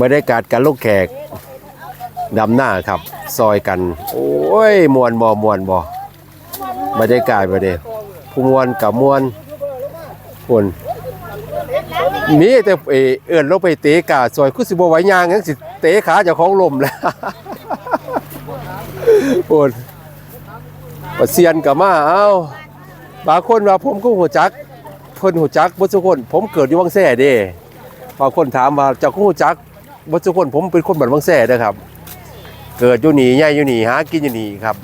บรรยากาศการลงแขกดำหน้าครับ ซอยกัน โอ้ยมวนบ่มวนบ่บรรยากาศบ่เด้ผู้มวนกับมวนคนมีแต่เอเอื้อนลงไปเตะกาซอยคือสิบไหวยางจังสิเตะขาเจ้าของลมแล้วโอนปะเซียนกับมาเอ้าบางคนว่าผมก็หัวจักเพิ่นหัวจักบ่ทุกคน ผมเกิดอยู่วังแซ่เด้ บางคนถามว่าเจ้าก็หัวจักบ่ทุกคนผมเป็นคนบ้านวังแซ่เด้อครับ เกิดอยู่นี่ใหญ่อยู่นี่หากินอยู่นี่ครับ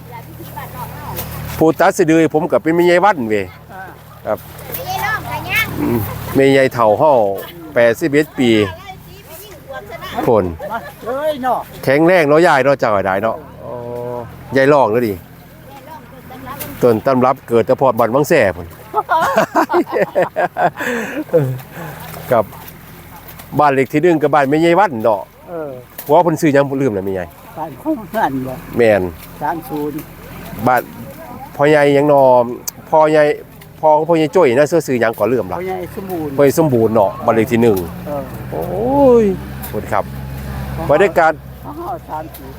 ผู้ตัดสะดือผมก็เป็นแม่ใหญ่วันเว้ยครับอืมแม่ใหญ่เฒ่าเฮา81ปีผลมาเลยเนาะแข็งแรงเนาะยายเนาะเจ้าก็ได้เนาะอ๋อยายลองแล้วดิต้นตำรับเกิดแต่พอดบันวังแส่พุ่นกับ บ้านเล็กที่หนึ่งกับบ้านแม่ใหญ่วันเนาะเออว่าเพิ่นซื้อหยังบ่ลืมแล้วแม่ใหญ่บ้านของเพื่อนบ่แม่นสามศูนย์บ้านพ่อใหญ่หยังนอพ่อใหญ่พ่อของพ่อใหญ่จ้อยนะเสื้อซื้อหยังก่อนลืมล่ะเขาใหญ่สมบูรณ์พ่อใหญ่สมบูรณ์เนาะบ้านเล็กที่หนึ่งเออโอ้ยขอบคุณครับบรรยากาศเขาเอาสามศูนย์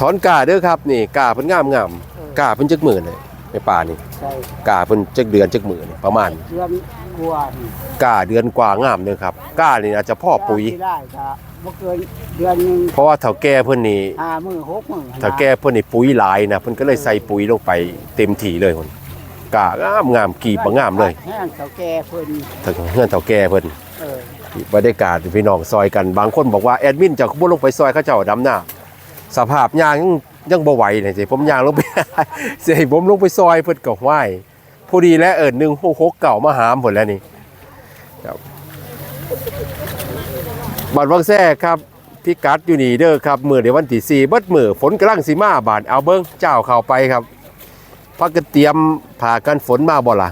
ถอนกาเด้อครับนี่กาเพิ่นงามงามๆกาเพิ่นจักหมื่นเลย ในป่านี่ใช่กาเพิ่นจักเดือนจักหมื่นนี่ประมาณเดือนกว่านี่กาเดือนกว่างามเด้อครับกานี่อาจจะพ่อปุ๋ยที่ได้ก็บ่เกินเดือนหนึงเพราะว่าเฒ่าแก่เพิ่นนี่ห้ามื้อหกมื้อเฒ่าแก่เพิ่นนี่ปุ๋ยหลายนะเพิ่นก็เลยใส่ปุ๋ยลงไปเต็มที่เลยพุ่นกางามงามกีบบ่งามเลยแห้งเฒ่าแก่เพิ่นถ้าเฮือนเฒ่าแก่เพิ่น เออบรรยากาศพี่น้องซอยกันบางคนบอกว่าแอดมินจะบ่ลงไปซอยเขาเจ้าดำหน้าสภาพยางยัง ยังบ่ไหวนี่สิผมยางลงไปสิให้ผมลงไปซอยเพิ่นก็ไหวพอดีแล้วเอิ้น166เก่ามาหามพุ่นแล้วนี่ครับบัดวังแท้ครับพิกัดอยู่นี่เด้อครับมือเดี๋ยววันที่4เบิดมือฝนกำลังสิมาบานเอาเบิ่งเจ้าเข้าไปครับพักกันเตรียมผ่ากันฝนมาบ่ล่ะ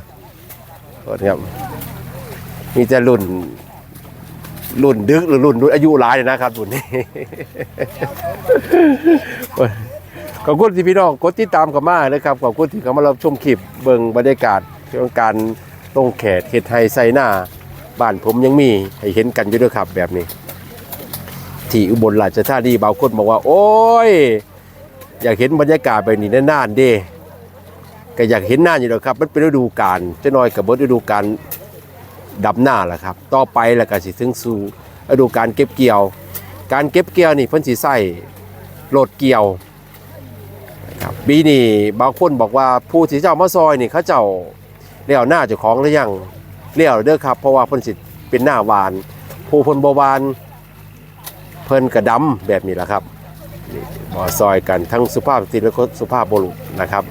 ครับมีแต่รุ่นรุ่นดึกหรือรุ่นรุ่นอายุหลายเนี่ยนะครับรุ่นนี้ ขอบคุณที่พี่น้องกดติดตามกันมานะครับขอบคุณที่เข้ามารับชมคลิปเบิ่งบรรยากาศเรื่องการลงแขกเฮ็ดไฮไซน้าบ้านผมยังมีให้เห็นกันอยู่ด้วยครับแบบนี้ ที่อุบลราชธานีบางคนบอกว่า โอ้ย อยากเห็นบรรยากาศแบบนี้นานๆเด้ก็อยากเห็นหน้าอยู่แล้วครับ มันเป็นฤดูกาลจะน้อยกับเบิดฤดูกาลดับหน้าแหละครับ ต่อไปแล้วก็สิถึงสู่ฤดูการเก็บเกี่ยว การเก็บเกี่ยวนี่เพิ่นสิใส่โหลดเกี่ยว ปีนี้บางคนบอกว่าผู้ที่เจ้ามาซอยนี่เขาเจ้าเลี้ยวหน้าเจ้าของหรือยังเลี้ยวเด้อครับ เพราะว่าเพิ่นสิเป็นหน้าหวาน ผู้เพิ่นบ่หวาน เพิ่นกระดำแบบนี้แหละครับนี่บ่ซอยกันทั้งสุภาพสตรีและสุภาพบุรุษนะครับ